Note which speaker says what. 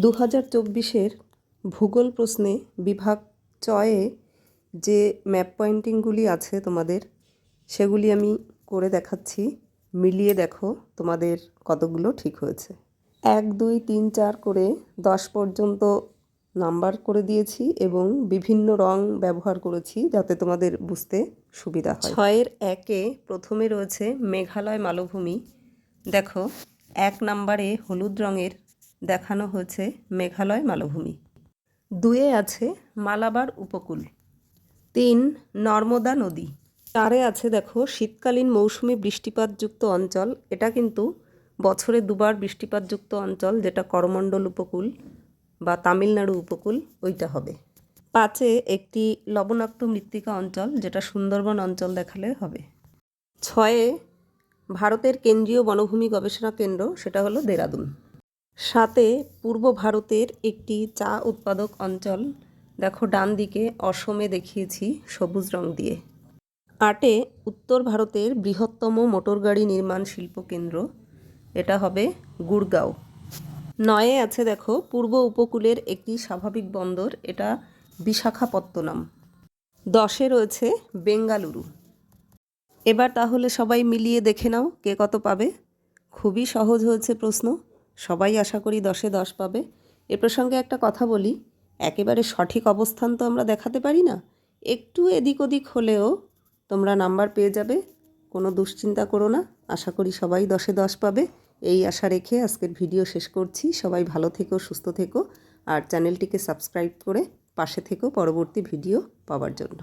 Speaker 1: দু হাজার চব্বিশের ভূগোল প্রশ্নে বিভাগ চয়ে যে ম্যাপ পয়েন্টিংগুলি আছে তোমাদের, সেগুলি আমি করে দেখাচ্ছি। মিলিয়ে দেখো তোমাদের কতগুলো ঠিক হয়েছে। এক, দুই, তিন, চার করে দশ পর্যন্ত নাম্বার করে দিয়েছি এবং বিভিন্ন রং ব্যবহার করেছি যাতে তোমাদের বুঝতে সুবিধা হয়। ছয়ের একে প্রথমে রয়েছে মেঘালয় মালভূমি। দেখো, এক নাম্বারে হলুদ রঙের দেখানো হয়েছে মেঘালয় মালভূমি। দুয়ে আছে মালাবার উপকূল। তিন, নর্মদা নদী। চারে আছে দেখো শীতকালীন মৌসুমি বৃষ্টিপাতযুক্ত অঞ্চল। এটা কিন্তু বছরে দুবার বৃষ্টিপাতযুক্ত অঞ্চল, যেটা করমণ্ডল উপকূল বা তামিলনাড়ু উপকূল, ওইটা হবে। পাঁচে একটি লবণাক্ত মৃত্তিকা অঞ্চল, যেটা সুন্দরবন অঞ্চল দেখালে হবে। ছয়ে ভারতের কেন্দ্রীয় বনভূমি গবেষণা কেন্দ্র, সেটা হলো দেরাদুন। সাতে পূর্ব ভারতের একটি চা উৎপাদক অঞ্চল। দেখো, ডান দিকে অসমে দেখিয়েছি সবুজ রং দিয়ে। আটে উত্তর ভারতের বৃহত্তম মোটরগাড়ি নির্মাণ শিল্প কেন্দ্র। এটা হবে গুড়গাঁও। নয়ে আছে, দেখো, পূর্ব উপকূলের একটি স্বাভাবিক বন্দর। এটা বিশাখাপত্তনম। দশে রয়েছে বেঙ্গালুরু। এবার তাহলে সবাই মিলিয়ে দেখে নাও কে কত পাবে। খুবই সহজ হয়েছে প্রশ্ন। সবাই আশা করি দশে দশ পাবে। এ প্রসঙ্গে একটা কথা বলি, একেবারে সঠিক অবস্থান তো আমরা দেখাতে পারি না। একটু এদিক ওদিক হলেও তোমরা নাম্বার পেয়ে যাবে, কোনো দুশ্চিন্তা করো না। আশা করি সবাই দশে দশ পাবে। এই আশা রেখে আজকের ভিডিও শেষ করছি। সবাই ভালো থেকো, সুস্থ থেকো, আর চ্যানেলটিকে সাবস্ক্রাইব করে পাশে থেকো পরবর্তী ভিডিও পাওয়ার জন্য।